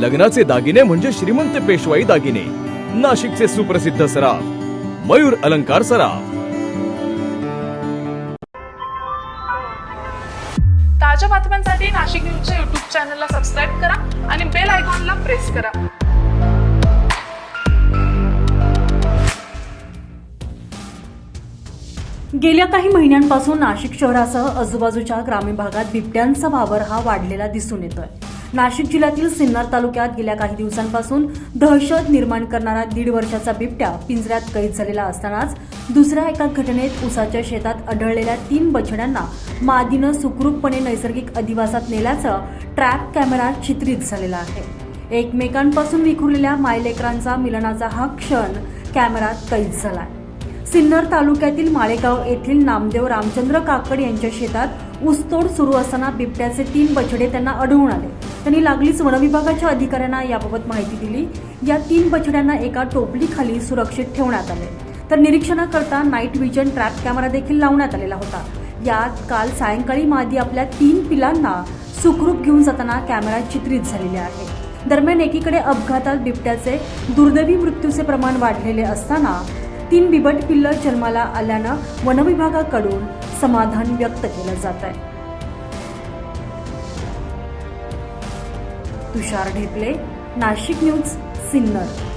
लग्नाचे दागिने म्हणजे श्रीमंत पेशवाई दागिने. नाशिकचे सुप्रसिद्ध सराफ. मयूर अलंकार सराफ. ताज्या बातम्यांसाठी नाशिक न्यूजच्या युट्यूब चॅनलला सबस्क्राईब करा आणि बेल आयकॉनला प्रेस करा. गेल्या काही महिन्यांपासून नाशिक शहरासह आजूबाजूच्या ग्रामीण भागात बिबट्यांचा वावर हा वाढलेला दिसून येतोय. नाशिक जिल्ह्यातील सिन्नर तालुक्यात गेल्या काही दिवसांपासून दहशत निर्माण करणारा दीड वर्षाचा बिबट्या पिंजऱ्यात कैद झालेला असतानाच दुसऱ्या एका घटनेत उसाच्या शेतात आढळलेल्या तीन बछड्यांना मादीनं सुखरूपपणे नैसर्गिक अधिवासात नेल्याचं ट्रॅप कॅमेरा चित्रित झालेला आहे. एकमेकांपासून विखुरलेल्या मायलेकरांचा मिलनाचा हा क्षण कॅमेरात कैद झालाय. सिन्नर तालुक्यातील माळेगाव येथील नामदेव रामचंद्र काकड यांच्या शेतात ऊसतोड सुरू असताना बिबट्याचे तीन बछडे त्यांना आढळून आले. त्यांनी लागलीच वनविभागाच्या अधिकाऱ्यांना याबाबत माहिती दिली. या तीन बछड्यांना एका टोपलीखाली सुरक्षित ठेवण्यात आले. तर निरीक्षणाकरता नाईट व्हिजन ट्रॅप कॅमेरा देखील लावण्यात आलेला होता. यात काल सायंकाळी मादी आपल्या तीन पिलांना सुखरूप घेऊन जाताना कॅमेरा चित्रित झालेले आहे. दरम्यान एकीकडे अपघातात बिबट्याचे दुर्दैवी मृत्यूचे प्रमाण वाढलेले असताना तीन बिबट पिल्लं जन्माला आल्यानं वनविभागाकडून समाधान व्यक्त केलं जात आहे तुषार ढेपले नाशिक न्यूज सिन्नर.